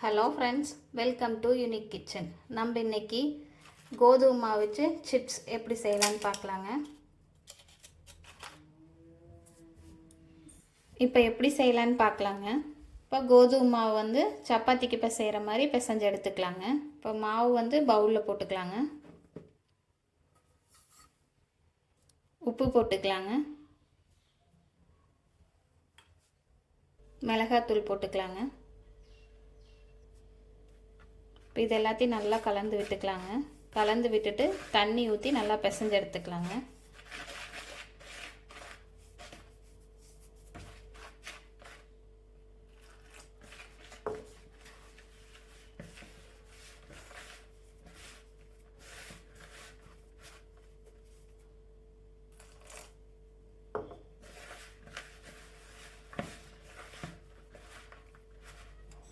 Hello friends welcome to unique kitchen. நம்ம இன்னைக்கு கோதுமை மாவு வச்சு சிப்ஸ் எப்படி செய்யலான்னு பார்க்கலாங்க. இப்போ எப்படி செய்யலான்னு பார்க்கலாங்க. இப்போ கோதுமை மாவு வந்து சப்பாத்திக்கு இப்போ செய்கிற மாதிரி பிசைஞ்சு எடுத்துக்கலாங்க. இப்போ மாவு வந்து பவுலில் போட்டுக்கலாங்க. உப்பு போட்டுக்கலாங்க. மிளகாத்தூள் போட்டுக்கலாங்க. இப்போ இது எல்லாத்தையும் நல்லா கலந்து விட்டுக்கலாங்க. கலந்து விட்டுட்டு தண்ணி ஊற்றி நல்லா பிசைஞ்சு எடுத்துக்கலாங்க.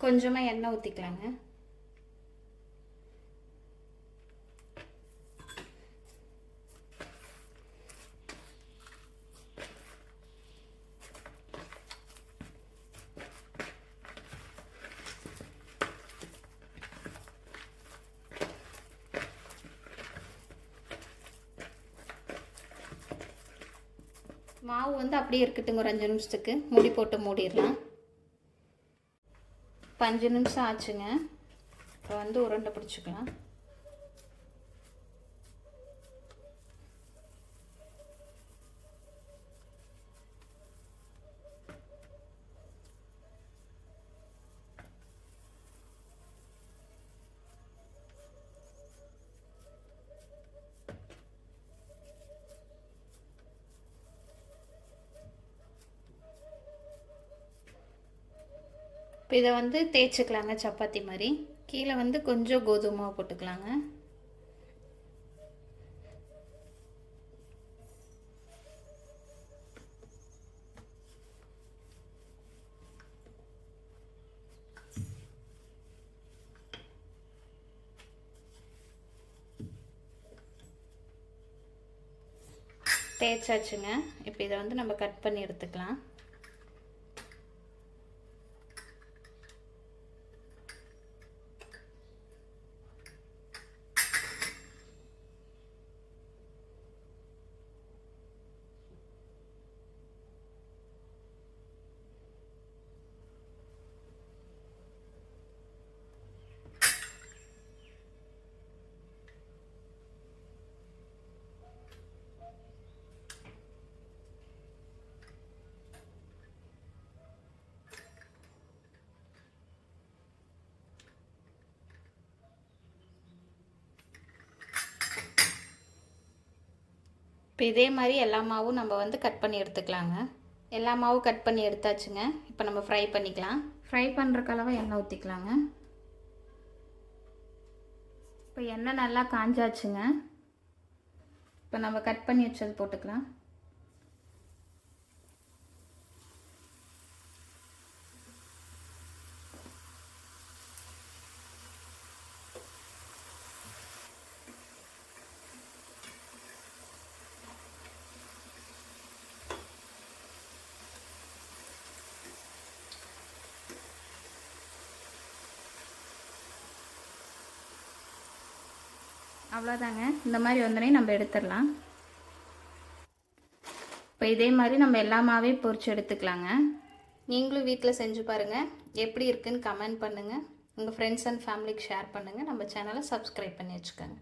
கொஞ்சமாக எண்ணெய் ஊற்றிக்கலாங்க மாவு வந்து அப்படியே இருக்கட்டுங்க ஒரு அஞ்சு நிமிஷத்துக்கு மூடி போட்டு மூடிடலாம். இப்போ அஞ்சு நிமிஷம் ஆச்சுங்க. இப்போ வந்து உருண்டை பிடிச்சிக்கலாம். இப்போ இதை வந்து தேய்ச்சிக்கலாங்க சப்பாத்தி மாதிரி. கீழே வந்து கொஞ்சம் கோதுமை போட்டுக்கலாங்க. தேய்ச்சாச்சுங்க. இப்போ இதை வந்து நம்ம கட் பண்ணி எடுத்துக்கலாம். இப்போ இதே மாதிரி எல்லா மாவும் நம்ம வந்து கட் பண்ணி எடுத்துக்கலாங்க. எல்லா மாவும் கட் பண்ணி எடுத்தாச்சுங்க. இப்போ நம்ம ஃப்ரை பண்ணிக்கலாம். ஃப்ரை பண்ணுற கலவை எண்ணெய் ஊற்றிக்கலாங்க இப்போ எண்ணெய் நல்லா காஞ்சாச்சுங்க. இப்போ நம்ம கட் பண்ணி வச்சது போட்டுக்கலாம். அவ்வளோதாங்க இந்த மாதிரி வந்தோடனே நம்ம எடுத்துடலாம். இப்போ இதே மாதிரி நம்ம எல்லாமாவே பொறிச்சு எடுத்துக்கலாங்க. நீங்களும் வீட்டில் செஞ்சு பாருங்கள் எப்படி இருக்குன்னு கமெண்ட் பண்ணுங்கள் உங்கள் ஃப்ரெண்ட்ஸ் அண்ட் ஃபேமிலிக்கு ஷேர் பண்ணுங்கள் நம்ம சேனலை சப்ஸ்கிரைப் பண்ணி வச்சுக்கோங்க.